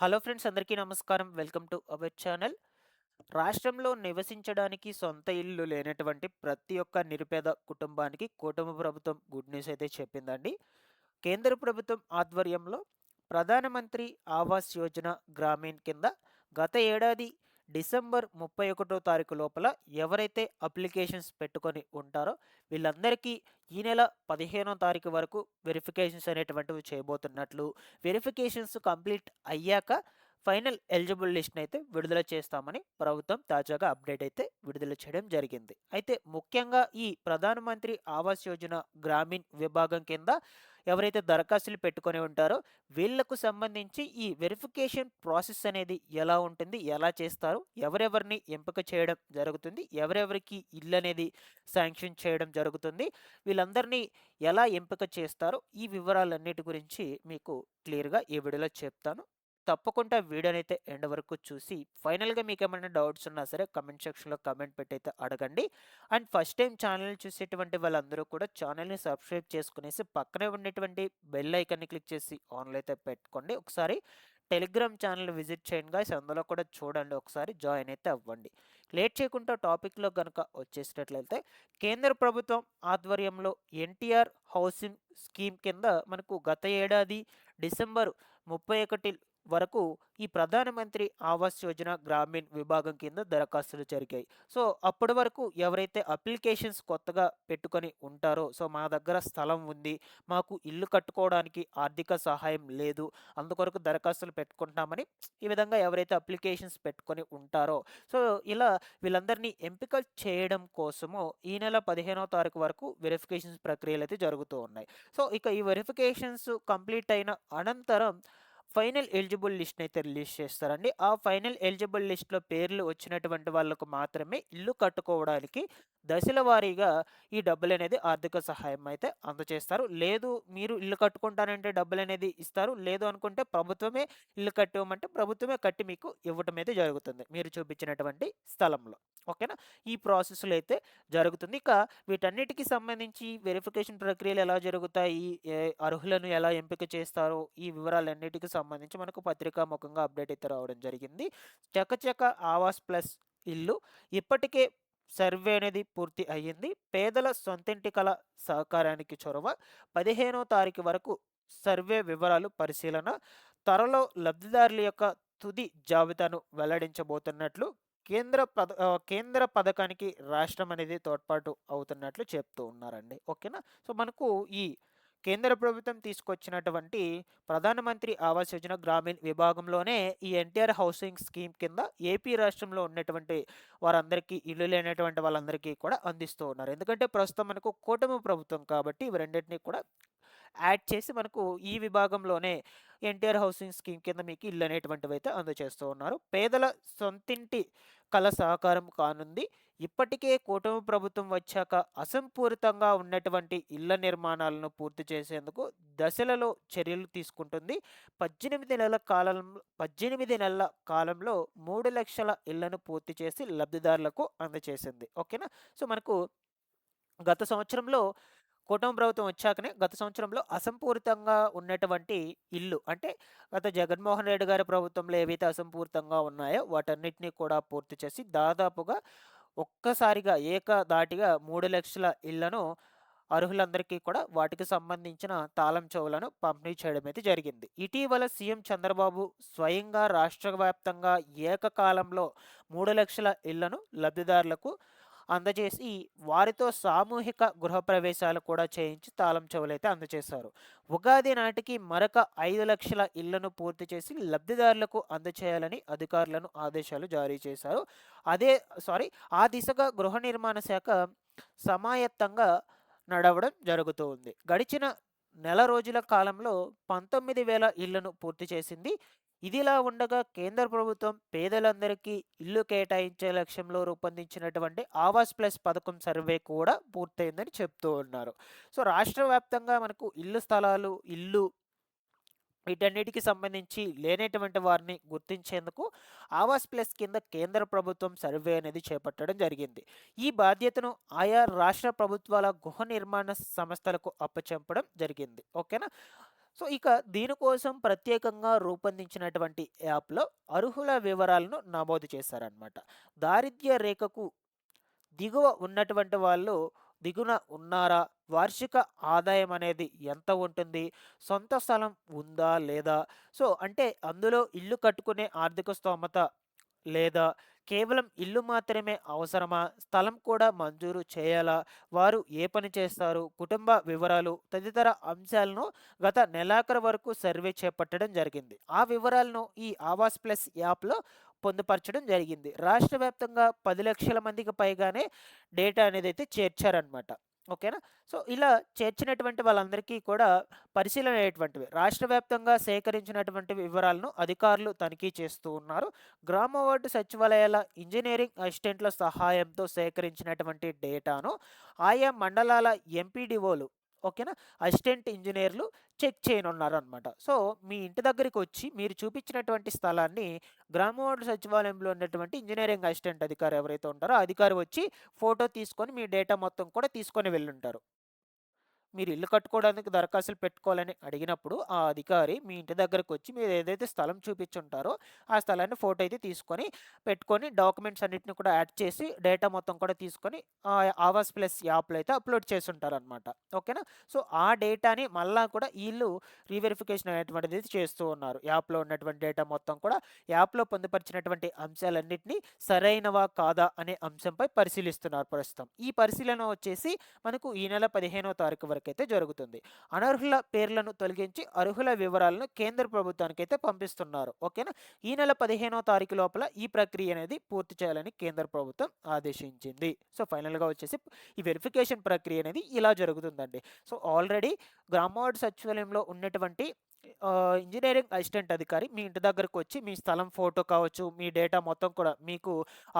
Hello friends అందరికీ నమస్కారం. Welcome to our channel. రాష్ట్రంలో నివసించడానికి సొంత ఇల్లు లేనటువంటి ప్రతి ఒక్క నిరుపేద కుటుంబానికి కుటుంబ ప్రభుత్వం గుడ్ న్యూస్ అయితే చెప్పిందండి. కేంద్ర ప్రభుత్వం ఆధ్వర్యంలో ప్రధానమంత్రి ఆవాస్ యోజన గ్రామీణ్ కింద గత ఏడాది డిసెంబర్ ముప్పై ఒకటో తారీఖు లోపల ఎవరైతే అప్లికేషన్స్ పెట్టుకొని ఉంటారో వీళ్ళందరికీ ఈ నెల పదిహేనో తారీఖు వరకు వెరిఫికేషన్స్ అనేటువంటివి చేయబోతున్నట్లు వెరిఫికేషన్స్ కంప్లీట్ అయ్యాక ఫైనల్ ఎలిజిబుల్ లిస్ట్ని అయితే విడుదల చేస్తామని ప్రభుత్వం తాజాగా అప్డేట్ అయితే విడుదల చేయడం జరిగింది. అయితే ముఖ్యంగా ఈ ప్రధానమంత్రి ఆవాస్ యోజన గ్రామీణ్ విభాగం కింద ఎవరైతే దరఖాస్తులు పెట్టుకొని ఉంటారో వీళ్ళకు సంబంధించి ఈ వెరిఫికేషన్ ప్రాసెస్ అనేది ఎలా ఉంటుంది ఎలా చేస్తారు ఎవరెవరిని ఎంపిక చేయడం జరుగుతుంది ఎవరెవరికి ఇల్లు అనేది శాంక్షన్ చేయడం జరుగుతుంది వీళ్ళందరినీ ఎలా ఎంపిక చేస్తారో ఈ వివరాలన్నిటి గురించి మీకు క్లియర్గా ఈ వీడియోలో చెప్తాను. తప్పకుండా వీడియోని అయితే ఎండ్ వరకు చూసి ఫైనల్గా మీకు ఏమైనా డౌట్స్ ఉన్నా సరే కమెంట్ సెక్షన్లో కమెంట్ పెట్టి అయితే అడగండి. అండ్ ఫస్ట్ టైం ఛానల్ చూసేటువంటి వాళ్ళందరూ కూడా ఛానల్ని సబ్స్క్రైబ్ చేసుకునేసి పక్కనే ఉండేటువంటి బెల్ ఐకన్ని క్లిక్ చేసి ఆన్లో అయితే పెట్టుకోండి. ఒకసారి టెలిగ్రామ్ ఛానల్ విజిట్ చేయండి గాయస్ అందులో కూడా చూడండి ఒకసారి జాయిన్ అయితే అవ్వండి. లేట్ చేయకుండా టాపిక్లో కనుక వచ్చేసినట్లయితే కేంద్ర ప్రభుత్వం ఆధ్వర్యంలో ఎన్టీఆర్ హౌసింగ్ స్కీమ్ కింద మనకు గత ఏడాది డిసెంబర్ ముప్పై ఒకటి వరకు ఈ ప్రధానమంత్రి ఆవాస్ యోజన గ్రామీణ్ విభాగం కింద దరఖాస్తులు జరిగాయి. సో అప్పటి వరకు ఎవరైతే అప్లికేషన్స్ కొత్తగా పెట్టుకొని ఉంటారో సో మా దగ్గర స్థలం ఉంది మాకు ఇల్లు కట్టుకోవడానికి ఆర్థిక సహాయం లేదు అందుకొరకు దరఖాస్తులు పెట్టుకుంటామని ఈ విధంగా ఎవరైతే అప్లికేషన్స్ పెట్టుకొని ఉంటారో సో ఇలా వీళ్ళందరినీ ఎంపిక చేయడం కోసము ఈ నెల పదిహేనో తారీఖు వరకు వెరిఫికేషన్స్ ప్రక్రియలు అయితే జరుగుతూ ఉన్నాయి. సో ఇక ఈ వెరిఫికేషన్స్ కంప్లీట్ అయిన అనంతరం ఫైనల్ ఎలిజిబుల్ లిస్ట్ అయితే రిలీజ్ చేస్తారండి. ఆ ఫైనల్ ఎలిజిబుల్ లిస్ట్లో పేర్లు వచ్చినటువంటి వాళ్ళకు మాత్రమే ఇల్లు కట్టుకోవడానికి దశల వారీగా ఈ డబ్బులు అనేది ఆర్థిక సహాయం అయితే అందజేస్తారు లేదు మీరు ఇల్లు కట్టుకుంటానంటే డబ్బులు అనేది ఇస్తారు. లేదు అనుకుంటే ప్రభుత్వమే ఇల్లు కట్టివ్వమంటే ప్రభుత్వమే కట్టి మీకు ఇవ్వటం అయితే జరుగుతుంది. మీరు చూపించినటువంటి స్థలంలో. ఓకేనా? ఈ ప్రాసెస్లో అయితే జరుగుతుంది. ఇక వీటన్నిటికీ సంబంధించి వెరిఫికేషన్ ప్రక్రియలు ఎలా జరుగుతాయి? అర్హులను ఎలా ఎంపిక చేస్తారో? ఈ వివరాలన్నిటికీ సంబంధించి మనకు పత్రికా ముఖంగా అప్డేట్ అయితే రావడం జరిగింది. చకచక ఆవాస్ ప్లస్ ఇల్లు ఇప్పటికే సర్వే అనేది పూర్తి అయ్యింది. పేదల సొంతింటి కల సహకారానికి చొరవ పదిహేనో తారీఖు వరకు సర్వే వివరాలు పరిశీలన త్వరలో లబ్ధిదారుల యొక్క తుది జాబితాను వెల్లడించబోతున్నట్లు కేంద్ర పద కేంద్ర పథకానికి రాష్ట్రం అనేది తోడ్పాటు అవుతున్నట్లు చెప్తూ ఉన్నారండి. ఓకేనా? సో మనకు ఈ కేంద్ర ప్రభుత్వం తీసుకొచ్చినటువంటి ప్రధానమంత్రి ఆవాస్ యోజన గ్రామీణ్ విభాగంలోనే ఈ ఎన్టీఆర్ హౌసింగ్ స్కీమ్ కింద ఏపీ రాష్ట్రంలో ఉన్నటువంటి వారందరికీ ఇల్లు లేనటువంటి వాళ్ళందరికీ కూడా అందిస్తూ ఉన్నారు. ఎందుకంటే ప్రస్తుతం మనకు కూటమి ప్రభుత్వం కాబట్టి ఇవి రెండింటినీ కూడా యాడ్ చేసి మనకు ఈ విభాగంలోనే ఎన్టీఆర్ హౌసింగ్ స్కీమ్ కింద మీకు ఇల్లు అనేటువంటివి అయితే అందజేస్తూ ఉన్నారు. పేదల సొంతింటి కళ సహకారం కానుంది. ఇప్పటికే కూటమి ప్రభుత్వం వచ్చాక అసంపూరితంగా ఉన్నటువంటి ఇళ్ళ నిర్మాణాలను పూర్తి చేసేందుకు దశలలో చర్యలు తీసుకుంటుంది. పద్దెనిమిది నెలల కాలం పద్దెనిమిది నెలల కాలంలో మూడు లక్షల ఇళ్ళను పూర్తి చేసి లబ్ధిదారులకు అందజేసింది. ఓకేనా? సో మనకు గత సంవత్సరంలో కూటమి ప్రభుత్వం వచ్చాకనే గత సంవత్సరంలో అసంపూరితంగా ఉన్నటువంటి ఇల్లు అంటే గత జగన్మోహన్ రెడ్డి గారి ప్రభుత్వంలో ఏవైతే అసంపూరితంగా ఉన్నాయో వాటన్నిటినీ కూడా పూర్తి చేసి దాదాపుగా ఒక్కసారిగా ఏకదాటిగా మూడు లక్షల ఇళ్ళను అర్హులందరికీ కూడా వాటికి సంబంధించిన తాళం చెవులను పంపిణీ చేయడం అయితే జరిగింది. ఇటీవల సీఎం చంద్రబాబు స్వయంగా రాష్ట్ర వ్యాప్తంగా ఏకకాలంలో మూడు లక్షల ఇళ్ళను లబ్ధిదారులకు అందజేసి వారితో సామూహిక గృహప్రవేశాలు కూడా చేయించి తాళం చెవులైతే అందజేశారు. ఉగాది నాటికి మరొక ఐదు లక్షల ఇళ్ళను పూర్తి చేసి లబ్ధిదారులకు అందచేయాలని అధికారులను ఆదేశాలు జారీ చేశారు. అదే సారీ ఆ దిశగా గృహ నిర్మాణ శాఖ సమాయత్తంగా నడవడం జరుగుతూ ఉంది. గడిచిన నెల రోజుల కాలంలో పంతొమ్మిది వేల ఇళ్ళను పూర్తి చేసింది ఇదిలా ఉండగా కేంద్ర ప్రభుత్వం పేదలందరికీ ఇల్లు కేటాయించే లక్ష్యంలో రూపొందించినటువంటి ఆవాస్ ప్లస్ పథకం సర్వే కూడా పూర్తయిందని చెప్తూ ఉన్నారు. సో రాష్ట్ర వ్యాప్తంగా మనకు ఇల్లు స్థలాలు ఇల్లు వీటన్నిటికి సంబంధించి లేనటువంటి వారిని గుర్తించేందుకు ఆవాస్ ప్లస్ కింద కేంద్ర ప్రభుత్వం సర్వే అనేది చేపట్టడం జరిగింది. ఈ బాధ్యతను ఆయా రాష్ట్ర ప్రభుత్వాల గృహ నిర్మాణ సంస్థలకు అప్పచెంపడం జరిగింది. ఓకేనా? సో ఇక దీనికోసం ప్రత్యేకంగా రూపొందించినటువంటి యాప్లో అర్హుల వివరాలను నమోదు చేశారనమాట దారిద్ర్య రేఖకు దిగువ ఉన్నటువంటి వాళ్ళు దిగున ఉన్నారా? వార్షిక ఆదాయం అనేది ఎంత ఉంటుంది? సొంత స్థలం ఉందా? లేదా? సో అంటే అందులో ఇల్లు కట్టుకునే ఆర్థిక స్తోమత లేదా? కేవలం ఇల్లు మాత్రమే అవసరమా? స్థలం కూడా మంజూరు చేయాలా? వారు ఏ పని చేస్తారు? కుటుంబ వివరాలు తదితర అంశాలను గత నెలాఖరు వరకు సర్వే చేపట్టడం జరిగింది. ఆ వివరాలను ఈ ఆవాస్ ప్లస్ యాప్లో పొందుపరచడం జరిగింది. రాష్ట్ర వ్యాప్తంగా పది లక్షల మందికి పైగానే డేటా అనేది అయితే చేర్చారనమాట ఓకేనా? సో ఇలా చేర్చినటువంటి వాళ్ళందరికీ కూడా పరిశీలన అయ్యేటువంటివి రాష్ట్ర వ్యాప్తంగా సేకరించినటువంటి వివరాలను అధికారులు తనిఖీ చేస్తూ ఉన్నారు. గ్రామ వార్డు సచివాలయాల ఇంజనీరింగ్ అసిస్టెంట్ల సహాయంతో సేకరించినటువంటి డేటాను ఆయా మండలాల ఎంపీడీఓలు ఓకేనా? అసిస్టెంట్ ఇంజనీర్లు చెక్ చేయనున్నారు అనమాట సో మీ ఇంటి దగ్గరికి వచ్చి మీరు చూపించినటువంటి స్థలాన్ని గ్రామవార్డు సచివాలయంలో ఉన్నటువంటి ఇంజనీరింగ్ అసిస్టెంట్ అధికారి ఎవరైతే ఉంటారో అధికారి వచ్చి ఫోటో తీసుకొని మీ డేటా మొత్తం కూడా తీసుకొని వెళ్ళుంటారు. మీరు ఇల్లు కట్టుకోవడానికి దరఖాస్తులు పెట్టుకోవాలని అడిగినప్పుడు ఆ అధికారి మీ ఇంటి దగ్గరకు వచ్చి మీరు ఏదైతే స్థలం చూపించుంటారో ఆ స్థలాన్ని ఫోటో అయితే తీసుకొని పెట్టుకొని డాక్యుమెంట్స్ అన్నిటిని కూడా యాడ్ చేసి డేటా మొత్తం కూడా తీసుకొని ఆ ఆవాస్ ప్లస్ యాప్లో అయితే అప్లోడ్ చేసి ఉంటారనమాట ఓకేనా? సో ఆ డేటాని మళ్ళా కూడా వీళ్ళు రీవెరిఫికేషన్ అనేటువంటిది అయితే చేస్తూ ఉన్నారు. యాప్లో ఉన్నటువంటి డేటా మొత్తం కూడా యాప్లో పొందుపరిచినటువంటి అంశాలన్నింటినీ సరైనవా కాదా అనే అంశంపై పరిశీలిస్తున్నారు ప్రస్తుతం. ఈ పరిశీలన వచ్చేసి మనకు ఈ నెల పదిహేనో తారీఖు వరకు అయితే జరుగుతుంది. అనర్హుల పేర్లను తొలగించి అర్హుల వివరాలను కేంద్ర ప్రభుత్వానికి అయితే పంపిస్తున్నారు. ఓకేనా? ఈ నెల పదిహేనో తారీఖు లోపల ఈ ప్రక్రియ అనేది పూర్తి చేయాలని కేంద్ర ప్రభుత్వం ఆదేశించింది. సో ఫైనల్గా వచ్చేసి ఈ వెరిఫికేషన్ ప్రక్రియ అనేది ఇలా జరుగుతుందండి. సో ఆల్రెడీ గ్రామవార్డు సచివాలయంలో ఉన్నటువంటి ఇంజనీరింగ్ అసిస్టెంట్ అధికారి మీ ఇంటి దగ్గరకు వచ్చి మీ స్థలం ఫోటో కావచ్చు మీ డేటా మొత్తం కూడా మీకు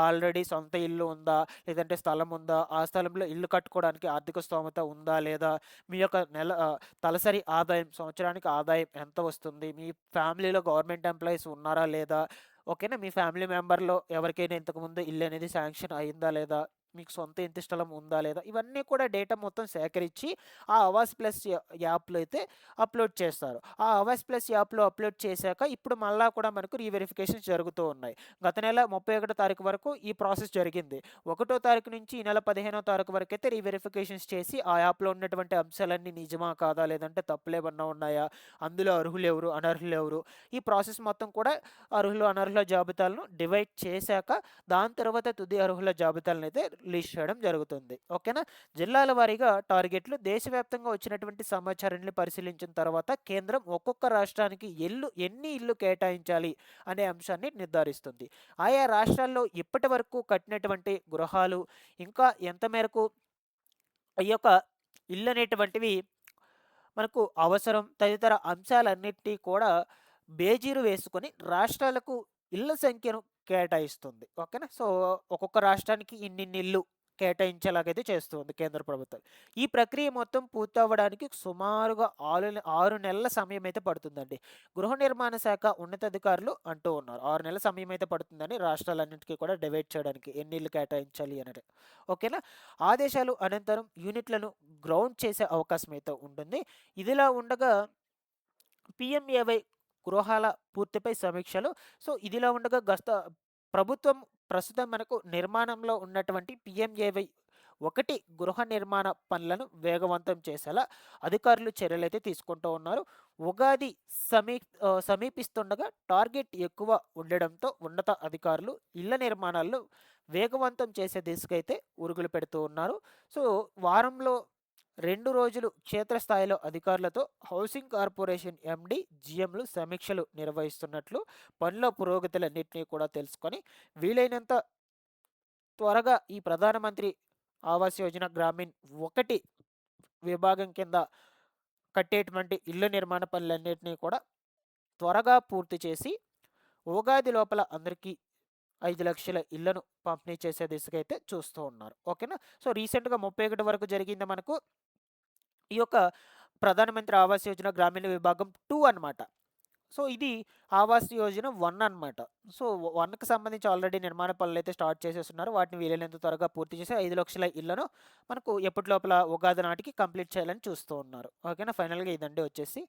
ఆల్రెడీ సొంత ఇల్లు ఉందా? లేదంటే స్థలం ఉందా? ఆ స్థలంలో ఇల్లు కట్టుకోవడానికి ఆర్థిక స్తోమత ఉందా లేదా? మీ యొక్క నెల తలసరి ఆదాయం సంవత్సరానికి ఆదాయం ఎంత వస్తుంది? మీ ఫ్యామిలీలో గవర్నమెంట్ ఎంప్లాయీస్ ఉన్నారా లేదా? ఓకేనా? మీ ఫ్యామిలీ మెంబర్లో ఎవరికైనా ఇంతకుముందు ఇల్లు అనేది శాంక్షన్ అయిందా లేదా? మీకు సొంత ఇంటి స్థలం ఉందా లేదా ఇవన్నీ కూడా డేటా మొత్తం సేకరించి ఆ అవాస్ ప్లస్ యాప్లో అయితే అప్లోడ్ చేస్తారు. ఆ అవాస్ ప్లస్ యాప్లో అప్లోడ్ చేశాక ఇప్పుడు మళ్ళా కూడా మనకు రీవెరిఫికేషన్ జరుగుతూ ఉన్నాయి. గత నెల ముప్పై ఒకటో తారీఖు వరకు ఈ ప్రాసెస్ జరిగింది. ఒకటో తారీఖు నుంచి ఈ నెల పదిహేనో తారీఖు వరకు అయితే రీవెరిఫికేషన్స్ చేసి ఆ యాప్లో ఉన్నటువంటి అంశాలన్నీ నిజమా కాదా లేదంటే తప్పులేమన్నా ఉన్నాయా? అందులో అర్హులు ఎవరు? అనర్హులు ఎవరు? ఈ ప్రాసెస్ మొత్తం కూడా అర్హులు అనర్హుల జాబితాలను డివైడ్ చేశాక దాని తర్వాత తుది అర్హుల జాబితాలను అయితే రిలీజ్ చేయడం జరుగుతుంది. ఓకేనా? జిల్లాల వారీగా టార్గెట్లు దేశవ్యాప్తంగా వచ్చినటువంటి సమాచారాన్ని పరిశీలించిన తర్వాత కేంద్రం ఒక్కొక్క రాష్ట్రానికి ఇల్లు ఎన్ని ఇల్లు కేటాయించాలి అనే అంశాన్ని నిర్ధారిస్తుంది. ఆయా రాష్ట్రాల్లో ఇప్పటి వరకు కట్టినటువంటి గృహాలు ఇంకా ఎంత మేరకు ఈ యొక్క ఇల్లు అనేటువంటివి మనకు అవసరం తదితర అంశాలన్నిటినీ కూడా బేజీరు వేసుకొని రాష్ట్రాలకు ఇళ్ళ సంఖ్యను కేటాయిస్తుంది. ఓకేనా? సో ఒక్కొక్క రాష్ట్రానికి ఇన్ని ఇల్లు కేటాయించేలాగైతే చేస్తుంది కేంద్ర ప్రభుత్వం. ఈ ప్రక్రియ మొత్తం పూర్తవ్వడానికి సుమారుగా ఆరు ఆరు నెలల సమయం అయితే పడుతుందండి. గృహ నిర్మాణ శాఖ ఉన్నతాధికారులు అంటూ ఉన్నారు. ఆరు నెలల సమయం అయితే పడుతుందని రాష్ట్రాలన్నింటికీ కూడా డివైడ్ చేయడానికి ఎన్ని ఇల్లు కేటాయించాలి అనేది ఓకేనా? ఆదేశాలు అనంతరం యూనిట్లను గ్రౌండ్ చేసే అవకాశం అయితే ఉంటుంది. ఇదిలా ఉండగా పిఎంఏవై గృహాల పూర్తిపై సమీక్షలు. సో ఇదిలా ఉండగా గత ప్రభుత్వం ప్రస్తుతం మనకు నిర్మాణంలో ఉన్నటువంటి పిఎంఏవై ఒకటి గృహ నిర్మాణ పనులను వేగవంతం చేసేలా అధికారులు చర్యలైతే తీసుకుంటూ ఉన్నారు. ఉగాది సమీ సమీపిస్తుండగా టార్గెట్ ఎక్కువ ఉండడంతో ఉన్నత అధికారులు ఇళ్ళ నిర్మాణాలను వేగవంతం చేసే దిశగా అయితే ఉరుగులు పెడుతూ ఉన్నారు. సో వారంలో రెండు రోజులు క్షేత్రస్థాయిలో అధికారులతో హౌసింగ్ కార్పొరేషన్ ఎండి జిఎంలు సమీక్షలు నిర్వహిస్తున్నట్లు పనుల పురోగతులన్నింటినీ కూడా తెలుసుకొని వీలైనంత త్వరగా ఈ ప్రధానమంత్రి ఆవాస్ యోజన గ్రామీణ్ ఒకటి విభాగం కింద కట్టేటువంటి ఇల్లు నిర్మాణ పనులన్నింటినీ కూడా త్వరగా పూర్తి చేసి ఉగాది లోపల అందరికీ ఐదు లక్షల ఇళ్ళను పంపిణీ చేసే దిశగా అయితే చూస్తూ ఉన్నారు. ఓకేనా? సో రీసెంట్గా ముప్పై ఒకటి వరకు జరిగింది మనకు. ఈ యొక్క ప్రధానమంత్రి ఆవాస్ యోజన గ్రామీణ విభాగం టూ అన్నమాట. సో ఇది ఆవాస్ యోజన వన్ అన్నమాట. సో వన్కి సంబంధించి ఆల్రెడీ నిర్మాణ పనులు అయితే స్టార్ట్ చేసేస్తున్నారు. వాటిని వీలైనంత త్వరగా పూర్తి చేసి ఐదు లక్షల ఇళ్ళను మనకు ఎప్పటి లోపల ఉగాది నాటికి కంప్లీట్ చేయాలని చూస్తూ ఉన్నారు. ఓకేనా? ఫైనల్గా ఇదండి వచ్చేసి.